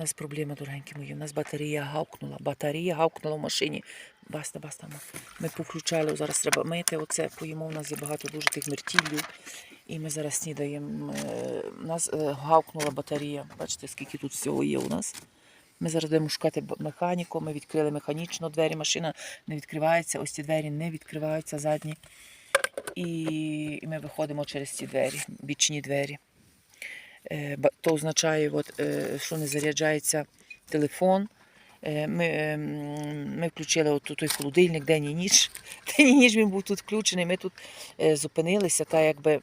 У нас проблема, дорогенькі мої. У нас батарея гавкнула. Батарея гавкнула в машині. Баста, баста. Ми повключали, зараз треба мити. Оце поїмо. У нас є багато дуже тих мертіллів. І ми зараз снідаємо. У нас е, гавкнула батарея. Бачите, скільки тут всього є у нас. Ми зараз будемо шукати механіку. Ми відкрили механічно двері. Машина не відкривається. Ось ці двері не відкриваються задні. І ми виходимо через ці двері, бічні двері. Е, То означає, е, що не заряджається телефон. Е, Ми, ми включили от той холодильник день і ніч. День і ніч він був тут включений. Ми тут зупинилися, та якби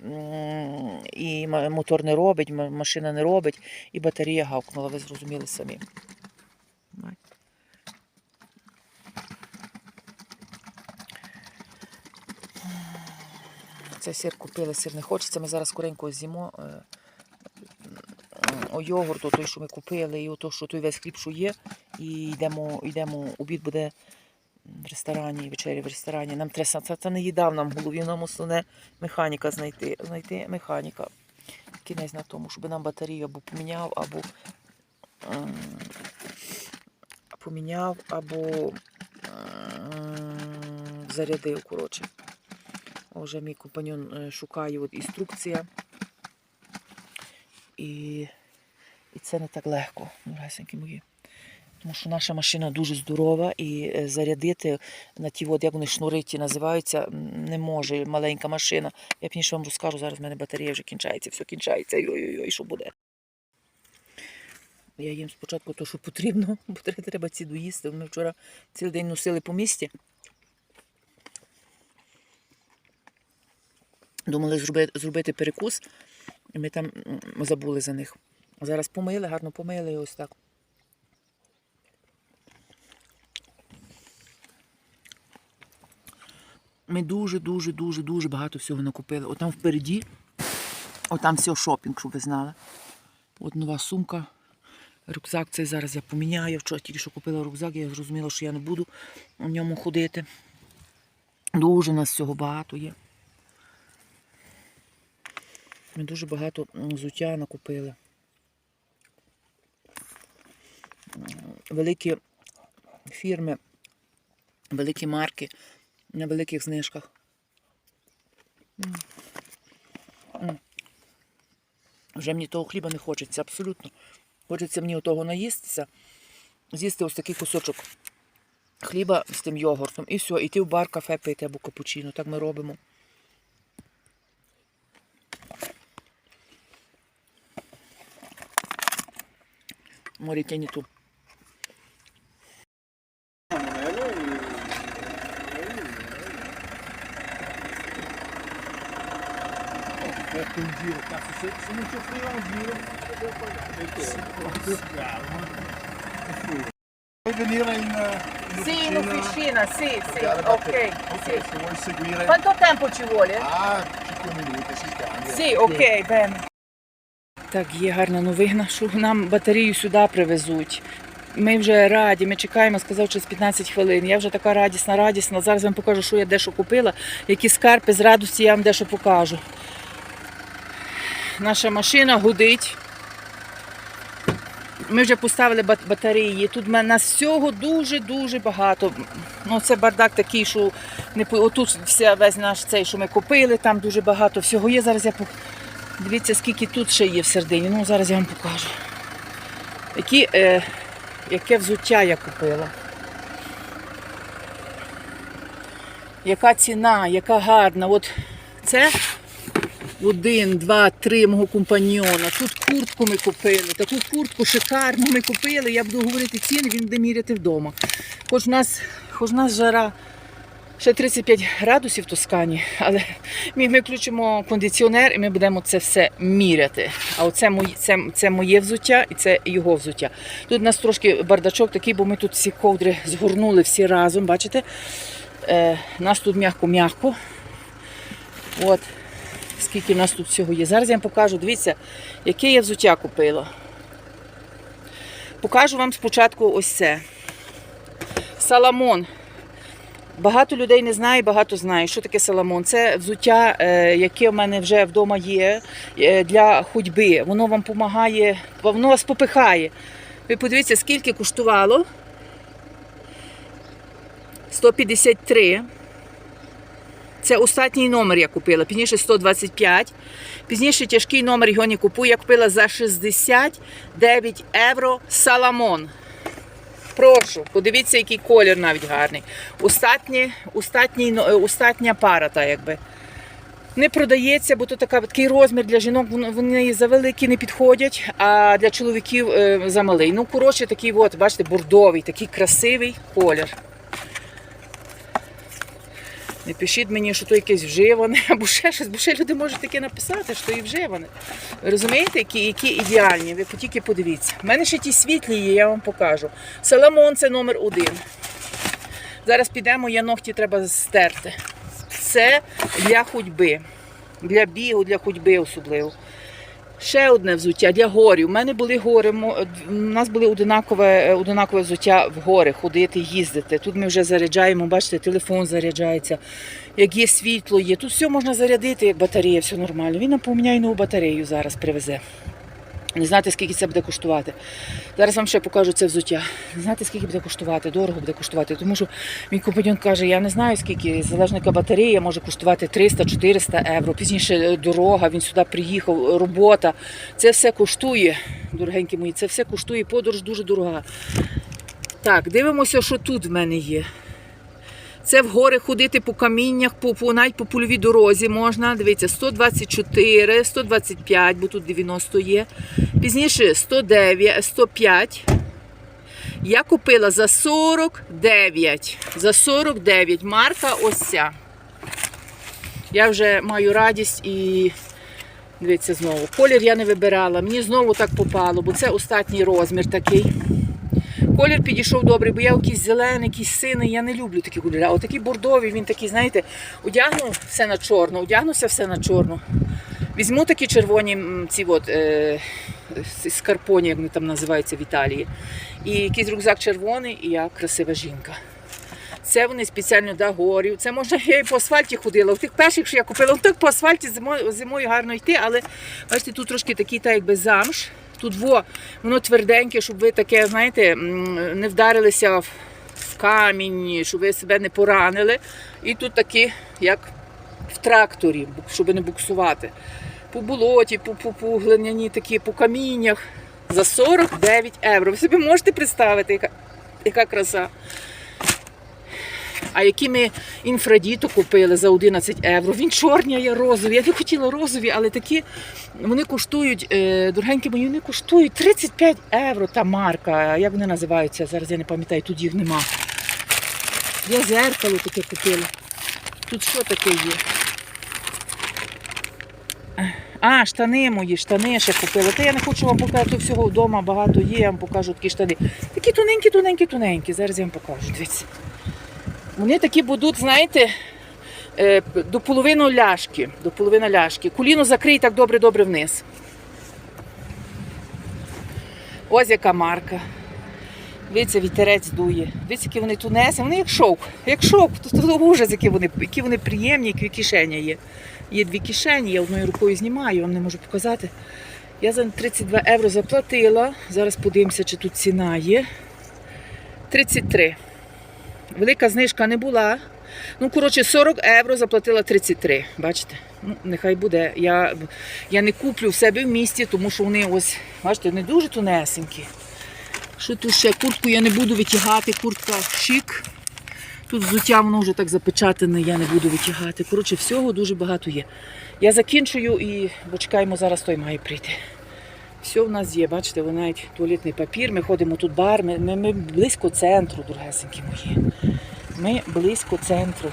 і мотор не робить, машина не робить, і батарея гавкнула, ви зрозуміли самі. Це сир купили, сир не хочеться. Ми зараз скоренько з'їмо. Е, О йогурту, той, що ми купили, і ото, що той весь хліб, що є, і йдемо, йдемо, обід буде в ресторані, вечері в ресторані. Нам треба, це, це не їда в нам в голові, нам основне механіка знайти. Знайти механіка. Кінець на тому, щоб нам батарею або поміняв, або ем, поміняв, або ем, зарядив, коротше. Вже мій компаньон е, шукає от інструкція. І, і це не так легко, дорогесенькі мої. Тому що наша машина дуже здорова і е, зарядити на ті, от, як вони шнуриті називаються, не може маленька машина. Я пізніше вам розкажу, зараз в мене батарея вже кінчається, все кінчається. Ой-ой-ой, що буде. Я їм спочатку те, що потрібно, бо треба- ці доїсти. Ми вчора цілий день носили по місті. Думали зробити перекус, і ми там забули за них. Зараз помили, гарно помили ось так. Ми дуже, дуже, дуже, дуже багато всього накупили. От там впереді, от там все шопінг, щоб ви знали. От нова сумка. Рюкзак цей зараз я поміняю. Вчора тільки що купила рюкзак, я зрозуміла, що я не буду в ньому ходити. Дуже у нас всього багато є. Ми дуже багато взуття накупили. Великі фірми, великі марки на великих знижках. Вже мені того хліба не хочеться, абсолютно. Хочеться мені того наїстися, з'їсти ось такий кусочок хліба з тим йогуртом. І все, іти в бар, кафе пити або капучино. Так ми робимо. Морі тяні ту. Ecco in giro, cazzo, se, se non ci offriva un giro, pagare. Puoi venire in, in Sì, in officina? sì, sì, ok. Ok, sì. se vuoi seguire... Quanto tempo ci vuole? Ah, 5 minuti, si scambia. Sì, ok, bene. Так, є гарна новина, що нам батарею сюди привезуть. Ми вже раді, ми чекаємо, сказав, через 15 хвилин. Я вже така радісна, радісна. Зараз вам покажу, що я дещо купила. Які скарпи з радості я вам дещо покажу. Наша машина гудить. Ми вже поставили батареї. Тут нас всього дуже-дуже багато. Ну, це бардак такий, що не отут вся весь наш цей, що ми купили, там дуже багато всього є. Зараз я Дивіться, скільки тут ще є в середині. Ну, зараз я вам покажу. Які, е, яке взуття я купила. Яка ціна, яка гарна. От це один, два, три мого компаньйона. Тут куртку ми купили. Таку куртку шикарну ми купили. Я буду говорити ціни, він буде міряти вдома. Хоч у нас, хоч у нас жара ще 35 градусів в Тоскані, але ми, ми включимо кондиціонер і ми будемо це все міряти. А оце моє, це, це моє взуття і це його взуття. Тут у нас трошки бардачок такий, бо ми тут всі ковдри згорнули всі разом. Бачите? Е, нас тут м'яко-м'яко. От. Скільки в нас тут всього є. Зараз я вам покажу, дивіться, яке я взуття купила. Покажу вам спочатку ось це. Саламон. Багато людей не знає, багато знає, що таке саламон. Це взуття, е, яке в мене вже вдома є е, для ходьби. Воно вам допомагає, воно вас попихає. Ви подивіться, скільки коштувало. 153. Це останній номер я купила. Пізніше 125. Пізніше тяжкий номер його не купую. Я купила за 69 євро Саламон. Прошу, подивіться, який колір навіть гарний. Остатні, остатній, но- е, остатня пара, та якби. Не продається, бо то така, такий розмір для жінок, вони завеликі не підходять, а для чоловіків е, замалий. Ну, коротше, такий, от, бачите, бордовий, такий красивий колір. Не пишіть мені, що то якесь вживане, або ще щось, бо ще люди можуть таке написати, що і вживане. Розумієте, які, які ідеальні? Ви тільки подивіться. У мене ще ті світлі є, я вам покажу. Саламон це номер один. Зараз підемо, я ногті треба стерти. Це для ходьби, для бігу, для ходьби особливо. Ще одне взуття для горів. У мене були гори. У нас були одинакове, е, одинакове взуття в гори, ходити, їздити. Тут ми вже заряджаємо, бачите, телефон заряджається. Як є світло, є. Тут все можна зарядити, як батарея, все нормально. Він наповняє нову батарею зараз привезе. Не знаєте, скільки це буде коштувати. Зараз вам ще покажу це взуття. Не знаєте, скільки буде коштувати, дорого буде коштувати. Тому що мій компаньон каже, я не знаю, скільки залежно яка батарея може коштувати 300-400 євро. Пізніше е, дорога, він сюди приїхав, робота. Це все коштує, дорогенькі мої, це все коштує, подорож дуже дорога. Так, дивимося, що тут в мене є. Це в гори ходити по каміннях, по, по навіть по польовій дорозі можна. Дивіться, 124, 125, бо тут 90 є. Пізніше 109, 105. Я купила за 49. За 49. Марка ось ця. Я вже маю радість і дивіться знову. Колір я не вибирала. Мені знову так попало, бо це останній розмір такий. Колір підійшов добрий, бо я якийсь зелений, якийсь синий, я не люблю такі кольори. А отакий бордовий, він такий, знаєте, одягну все на чорно, одягнуся все на чорно. Візьму такі червоні ці от, е, скарпоні, як вони там називаються в Італії. І якийсь рюкзак червоний, і я красива жінка. Це вони спеціально для горів. Це можна, я і по асфальті ходила. У тих перших, що я купила, так по асфальті зимою, зимою гарно йти, але бачите, тут трошки такий, так якби замш. Тут во, воно тверденьке, щоб ви таке, знаєте, не вдарилися в, камінь, щоб ви себе не поранили. І тут такі, як в тракторі, щоб не буксувати. По болоті, по, по, по глиняні такі, по каміннях. За 49 євро. Ви собі можете представити, яка, яка краса. А які ми інфрадіту купили за 11 євро. Він чорні, я розові. Я не хотіла розові, але такі вони коштують, е, дорогенькі мої, вони коштують 35 євро та марка. Як вони називаються? Зараз я не пам'ятаю, тут їх нема. Я зеркало таке купила. Тут що таке є? А, штани мої, штани ще купила. Та я не хочу вам показати, всього вдома багато є, я вам покажу такі штани. Такі тоненькі, тоненькі, тоненькі. Зараз я вам покажу. Дивіться. Вони такі будуть, знаєте, е, до половини ляшки. До половини ляшки. Коліно закрий так добре-добре вниз. Ось яка марка. Дивіться, вітерець дує. Дивіться, які вони тунесі. Вони як шовк. Як шовк. Тут ужас, які вони, які вони приємні, які кишені є. Є дві кишені, я одною рукою знімаю, вам не можу показати. Я за 32 євро заплатила. Зараз подивимося, чи тут ціна є. 33. Велика знижка не була. Ну, коротше, 40 євро заплатила 33. Бачите? Ну, нехай буде. Я, я не куплю в себе в місті, тому що вони ось, бачите, вони дуже тунесенькі. Що тут ще? Куртку я не буду витягати, куртка шик. Тут взуття воно вже так запечатане, я не буду витягати. Коротше, всього дуже багато є. Я закінчую і бо чекаємо, зараз той має прийти. Все в нас є, бачите, ви навіть туалетний папір, ми ходимо тут бар, ми, ми, ми близько центру, дорогесенькі мої. Ми близько центру.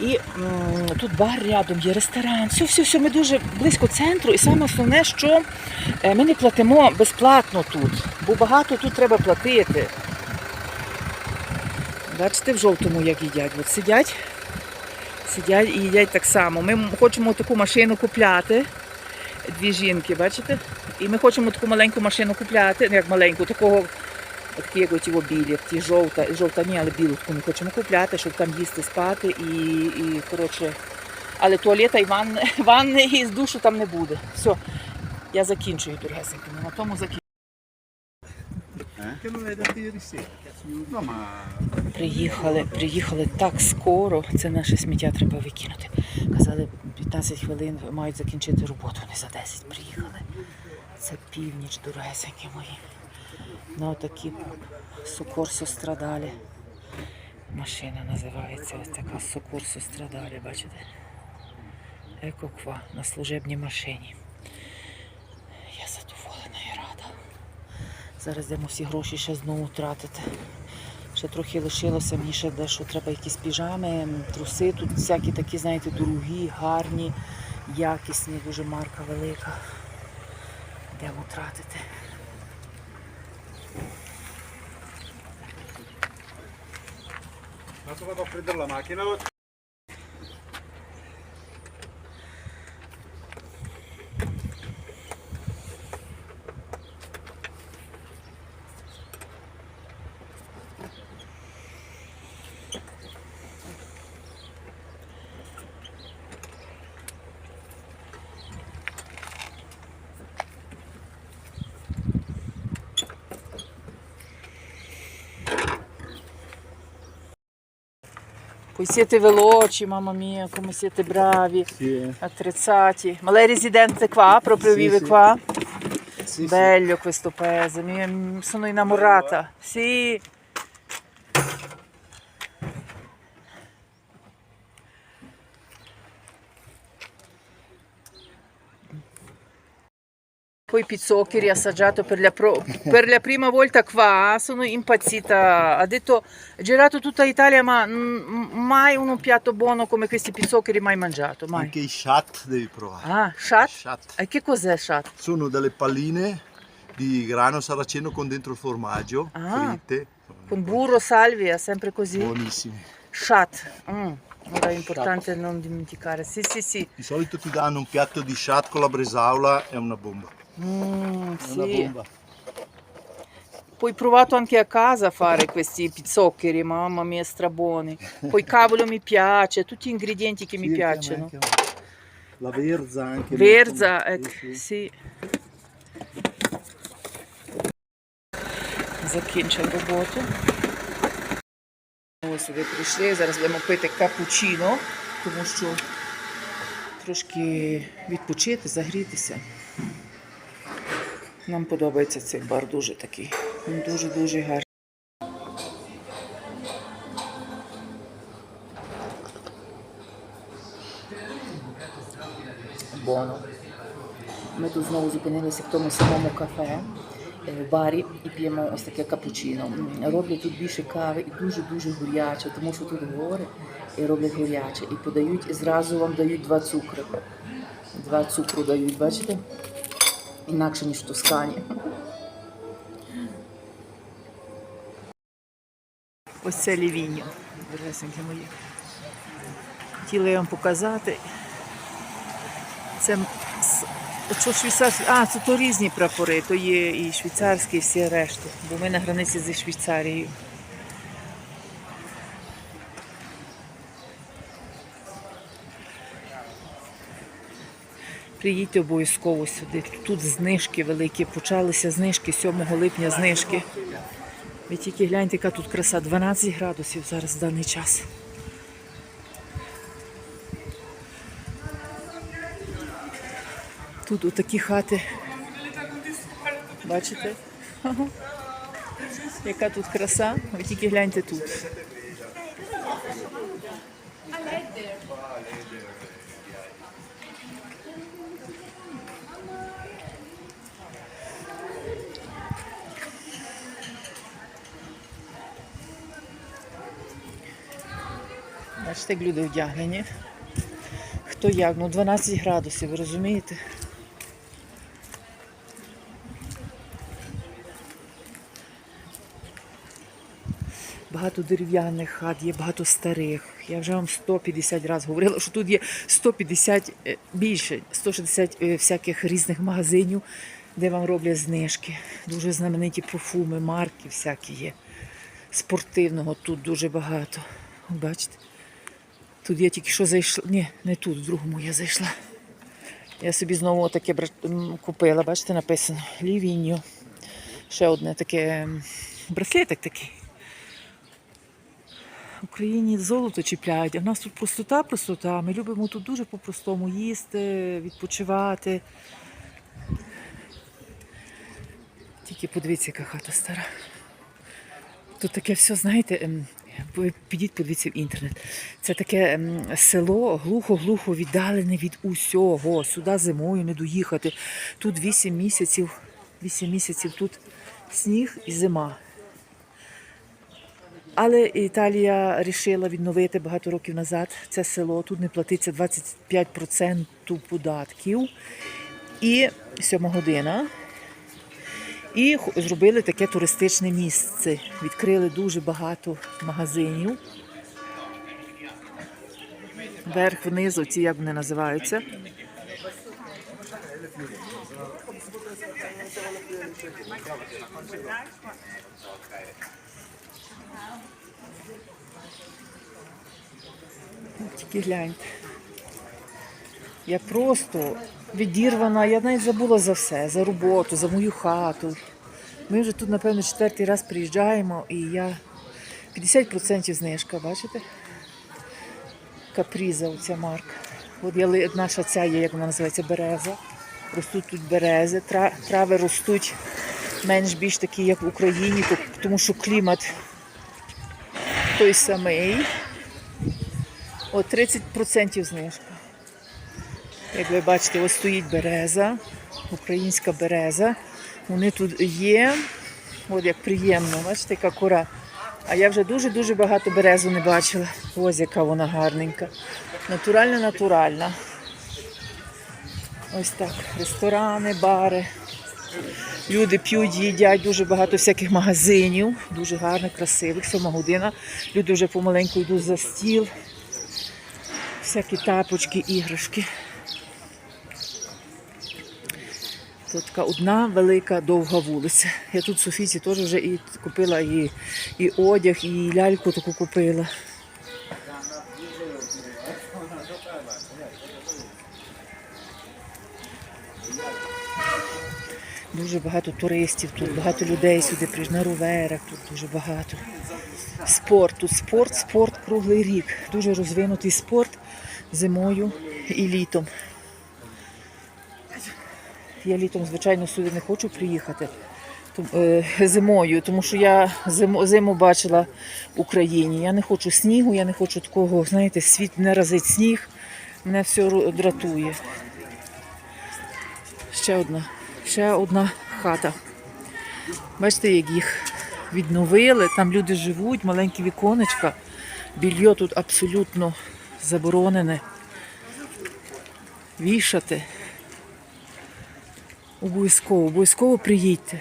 І м, тут бар рядом є, ресторан. Все, все, все, ми дуже близько центру. І саме основне, що е, ми не платимо безплатно тут, бо багато тут треба платити. Бачите, в жовтому як їдять. От сидять, сидять і їдять так само. Ми хочемо таку машину купляти. Дві жінки, бачите? І ми хочемо таку маленьку машину купляти, ну як маленьку, такого, такі як оті білі, ті жовта, жовта ні, але білу таку ми хочемо купляти, щоб там їсти, спати і, і коротше. Але туалета і ванни, ванни і з душу там не буде. Все, я закінчую, дорогесенько, на тому закінчую. Che non è da ieri sera, cazzo. No, ma Приїхали, приїхали так скоро. Це наше сміття треба викинути. Казали, 15 хвилин мають закінчити роботу. Вони за 10 приїхали. Це північ, дуресенькі мої. На отакі сокорсо страдалі. Машина називається ось така сокорсо страдалі, бачите? Екоква на служебній машині. Я задоволена і рада. Зараз йдемо всі гроші ще знову тратити. Ще трохи лишилося, мені ще дещо треба якісь піжами, труси. Тут всякі такі, знаєте, дорогі, гарні, якісні, дуже марка велика. Йдемо тратити. Adesso vado a prendere la. Poi siete veloci, mamma mia, come siete bravi, Sì, attrezzati. Ma lei è residente qua? Proprio Sì, vive sì. qua? sì. Bello questo paese, mi sono innamorata. Sì. Poi pizzoccheri assaggiato per la, pro- per la prima volta qua, sono impazzita. Ha detto, girato tutta Italia, ma mm, mai un piatto buono come questi pizzoccheri mai mangiato, mai. Anche i chat devi provare. Ah, shat? Chat. E che cos'è shat? Sono delle palline di grano saraceno con dentro il formaggio, Ah. fritte. Con burro, salvia, sempre così. Buonissime. Shat. Mm. Ora è importante non dimenticare. Sì, sì, sì. Di solito ti danno un piatto di chat con la bresaola, è una bomba. Mm, sì. bomba. Poi provato anche a casa a fare questi pizzoccheri, mamma mia, strabuoni. Poi cavolo mi piace, tutti gli ingredienti che mi Sì, a piacciono. anche. La verza anche. Verza, ecco, sì, sì. Закінчив роботу. Ось сюди прийшли. Зараз будемо пити капучино, тому що трошки відпочити, загрітися. Нам подобається цей бар дуже такий. Він дуже-дуже гарний. Боно. Ми тут знову зупинилися в тому самому кафе, е, в барі і п'ємо ось таке капучино. Роблять тут більше кави і дуже-дуже гуряче, тому що тут гори і роблять гуряче. І подають, і зразу вам дають два цукри. Два цукру дають, бачите? Інакше, ніж в Тоскані. Ось це лівіньо, дорогесенькі мої. Хотіла я вам показати. Це що швейцарські. А, це то різні прапори, то є і швейцарські, і всі решти. Бо ми на границі зі Швейцарією. Приїдьте обов'язково сюди. Тут знижки великі. Почалися знижки 7 липня знижки. Ви тільки гляньте, яка тут краса. 12 градусів зараз в даний час. Тут отакі хати. Бачите? Яка тут краса? Ви тільки гляньте тут. Бачите, як люди вдягнені. Хто як? Ну 12 градусів, ви розумієте? Багато дерев'яних хат, є багато старих. Я вже вам 150 разів говорила, що тут є 150 е, більше, 160 е, всяких різних магазинів, де вам роблять знижки. Дуже знамениті парфуми, марки всякі є. Спортивного тут дуже багато. Бачите? Тут я тільки що зайшла. Ні, не тут, в другому я зайшла. Я собі знову таке купила, бачите, написано Лівіньо. Ще одне таке браслетик такий. В Україні золото чіпляють, а в нас тут простота, простота. Ми любимо тут дуже по-простому їсти, відпочивати. Тільки подивіться, яка хата стара. Тут таке все, знаєте, підіть, подивіться в інтернет. Це таке ем, село глухо-глухо віддалене від усього. Сюди зимою не доїхати. Тут 8 місяців, 8 місяців тут сніг і зима. Але Італія вирішила відновити багато років назад це село. Тут не платиться 25% податків. І 7 година. І зробили таке туристичне місце. Відкрили дуже багато магазинів. Верх, вниз, оці як вони називаються. Тільки гляньте. Я просто відірвана, я навіть забула за все, за роботу, за мою хату. Ми вже тут, напевно, четвертий раз приїжджаємо і я 50% знижка, бачите? Капріза оця марка. От яли, наша ця є, як вона називається, береза. Ростуть тут берези, тра- трави ростуть менш більш такі, як в Україні, тому що клімат той самий. От 30% знижка. Як ви бачите, ось стоїть береза, українська береза. Вони тут є. От як приємно, бачите, яка кора. А я вже дуже-дуже багато березу не бачила. Ось яка вона гарненька. Натуральна, натуральна. Ось так. Ресторани, бари. Люди п'ють, їдять, дуже багато всяких магазинів, дуже гарних, красивих, сьома година. Люди вже помаленьку йдуть за стіл. Всякі тапочки, іграшки. Тут така одна велика довга вулиця. Я тут в Софійці теж вже і купила і, і одяг, і ляльку таку купила. Дуже багато туристів, тут багато людей сюди приїжджають на роверах, тут дуже багато. Спорт, тут спорт, спорт круглий рік. Дуже розвинутий спорт зимою і літом. Я літом, звичайно, сюди не хочу приїхати е, зимою, тому що я зиму, бачила в Україні. Я не хочу снігу, я не хочу такого, знаєте, світ не разить сніг, мене все дратує. Ще одна, ще одна хата. Бачите, як їх відновили, там люди живуть, маленькі віконечка. Більйо тут абсолютно заборонене. Вішати. Обов'язково, обов'язково приїдьте.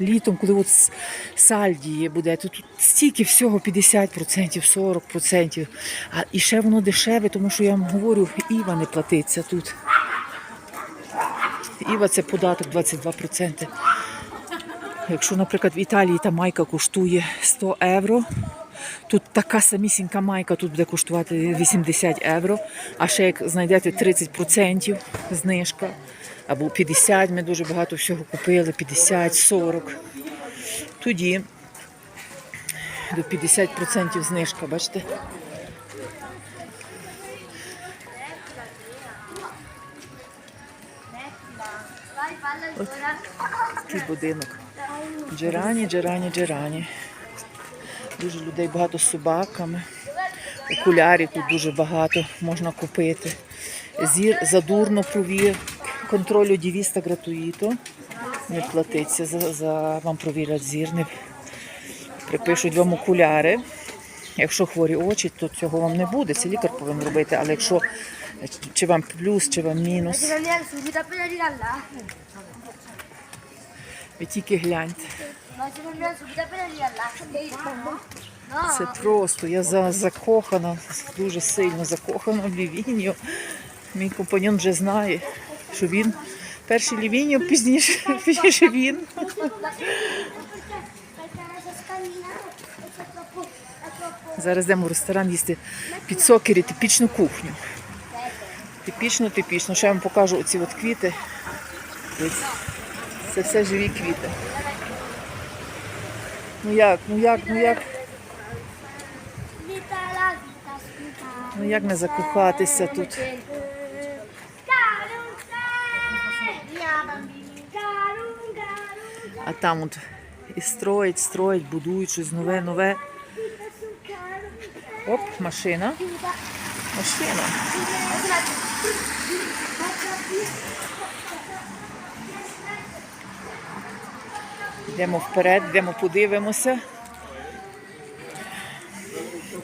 Літом, коли от сальдії буде, то тут стільки всього 50%, 40%. А і ще воно дешеве, тому що я вам говорю, Іва не платиться тут. Іва це податок 22%. Якщо, наприклад, в Італії та майка коштує 100 євро, тут така самісінька майка тут буде коштувати 80 євро, а ще як знайдете 30% знижка, або 50, ми дуже багато всього купили, 50, 40. Тоді до 50% знижка, бачите? Такий будинок. Джерані, джерані, джерані. Дуже людей багато з собаками. Окулярів тут дуже багато можна купити. Зір задурно провір. Контролю дівіста гратуїто. Не платиться за, за вам провірять зір. Не припишуть вам окуляри. Якщо хворі очі, то цього вам не буде. Це лікар повинен робити. Але якщо чи вам плюс, чи вам мінус, ви тільки гляньте. Це просто, я за, закохана, дуже сильно закохана в Лівінію. Мій компаньон вже знає, що він перший Лівінію, пізніше, пізніше він. Зараз йдемо в ресторан їсти під сокері типічну кухню. Типічно, типічно. Ще я вам покажу оці от квіти. Це все живі квіти. Ну як, ну як, ну як, ну як не закохатися тут? А там от і строять, строять, будують щось нове, нове. Оп, машина. Машина. Йдемо вперед, йдемо подивимося.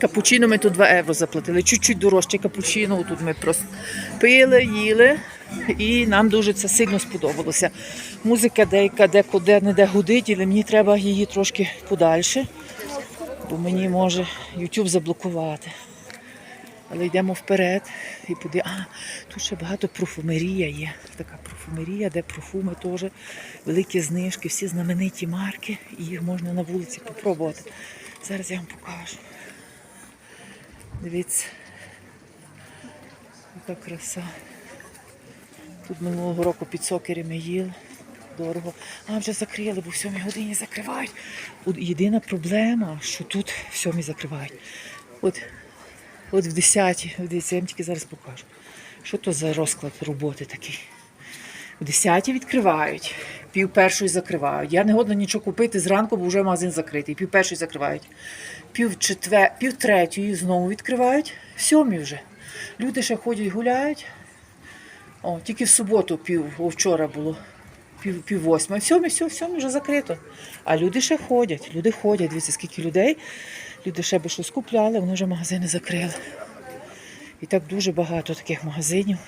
Капучино ми тут 2 євро заплатили. Чуть-чуть дорожче капучино. Тут ми просто пили, їли, і нам дуже це сильно сподобалося. Музика деяка декуди не де гудить, але мені треба її трошки подальше, бо мені може YouTube заблокувати. Але йдемо вперед і поди... А, тут ще багато профумерія є. Така профумерія, де профуми теж, великі знижки, всі знамениті марки, і їх можна на вулиці попробувати. Зараз я вам покажу. Дивіться, яка краса. Тут минулого року під сокері ми їли. Дорого. А вже закрили, бо в сьомій годині закривають. Єдина проблема, що тут в сьомій закривають. От, от в 10, в 10, я вам тільки зараз покажу. Що то за розклад роботи такий? В 10 відкривають, пів першої закривають. Я не годна нічого купити зранку, бо вже магазин закритий. Пів першої закривають. Пів, четвер... пів третьої знову відкривають, в сьомій вже. Люди ще ходять, гуляють. О, тільки в суботу, пів, о, вчора було, пів, пів восьми. В сьомій, все, в сьомій вже закрито. А люди ще ходять, люди ходять. Дивіться, скільки людей. Люди ще би щось купляли, вони вже магазини закрили. І так дуже багато таких магазинів.